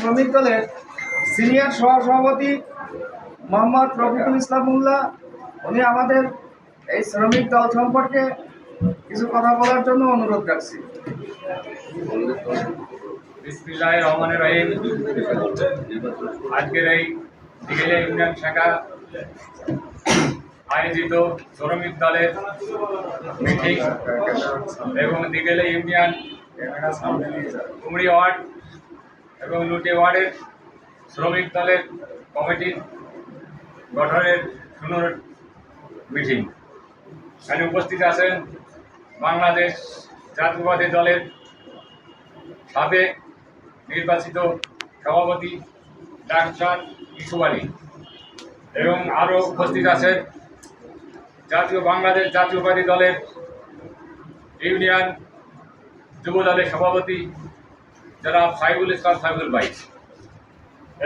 শ্রমিক দলের সিনিয়র সহসভাপতি মোহাম্মদ রফিকুল ইসলাম মোল্লা উনি আমাদের এই শ্রমিক দল সম্পর্কে কিছু কথা বলার জন্য অনুরোধ রাখছি। বিসমিল্লাহ রহমান রহিম। আজকের এই দিঘিলা ইউনিয়ন শাখা আয়োজিত শ্রমিক দলের মিটিং এবং দিঘিলা ইউনিয়ন কুমড়ি ওয়ার্ড এবং লুটে ওয়ার্ডের শ্রমিক দলের কমিটির গঠনের শুনুর মিটিং। এখানে উপস্থিত আছেন বাংলাদেশ জাতীয়বাদী দলের সাবেক নির্বাচিত সভাপতি ডাক্তার ইসু আলী এবং আরও উপস্থিত আছেন জাতীয় বাংলাদেশ জাতীয়বাদী দলের ইউনিয়ন যুব দলের সভাপতি যারা সাইবুল ইসলাম সাইবুল ভাই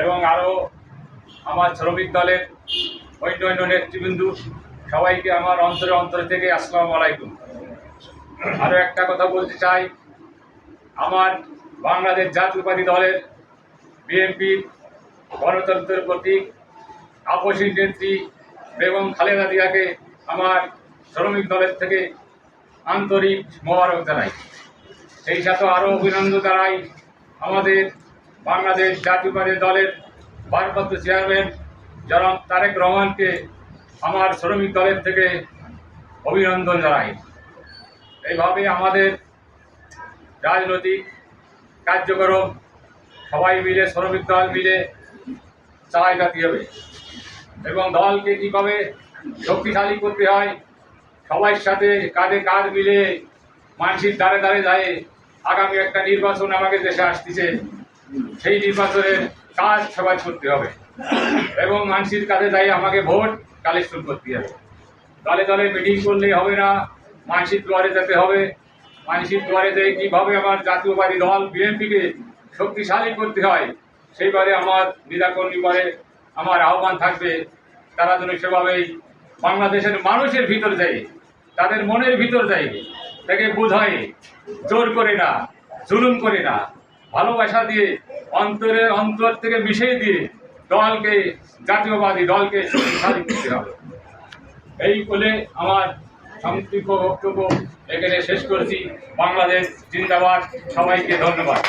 এবং আরও আমার শ্রমিক দলের অন্য অন্য নেতৃবৃন্দু, সবাইকে আমার অন্তরে অন্তর থেকে আসসালামু আলাইকুম। আরও একটা কথা বলতে চাই, আমার বাংলাদেশ জাতীয়বাদী দলের বিএনপির গণতন্ত্রের প্রতীক আপসী নেত্রী বেগম খালেদা জিয়াকে আমার শ্রমিক দলের থেকে আন্তরিক মোবারক জানাই। সেই সাথে আরও অভিনন্দন জানাই আমাদের বাংলাদেশ জাতীয়বাদী দলের ভারপ্রাপ্ত চেয়ারম্যান জনাব তারেক রহমানকে আমার শ্রমিক দলের থেকে অভিনন্দন জানাই। এইভাবে আমাদের রাজনৈতিক কার্যক্রম সবাই মিলে, শ্রমিক দল মিলে চালাইতে হবে এবং দলকে কীভাবে শক্তিশালী করতে হয় সবার সাথে কাঁধে কাঁধ মিলে মানসিক দ্বারে দ্বারে যায় আগামী একটা নির্বাচন আমাকে দেশে আসতেছে, সেই নির্বাচনের কাজ সবাই করতে হবে। এবং মানসির কাছে যাই আমাকে ভোট, কালেকশন করতে হবে। দলে দলে মিটিং করলেই হবে না মানসিক দুয়ারে যেতে হবে। মানসিক দুয়ারে যেয়ে কীভাবে আমার জাতীয়বাদী দল, বিএনপিকে শক্তিশালী করতে হয়, সেইবারে আমার নিরাকরণী পরে আমার আহ্বান থাকবে। তারা যেন সেভাবেই বাংলাদেশের মানুষের ভিতর যায় তাদের মনের ভিতর যায় তাকে বোঝায় জোর করে না, জুলুম করে না, ভালোবাসা দিয়ে, অন্তরের অন্তর থেকে মিশিয়ে দিয়ে দলকে, জাতীয়বাদী দলকে করতে হবে। এই বলে আমার সংক্ষিপ্ত বক্তব্য এখানে শেষ করছি। বাংলাদেশ জিন্দাবাদ। সবাইকে ধন্যবাদ।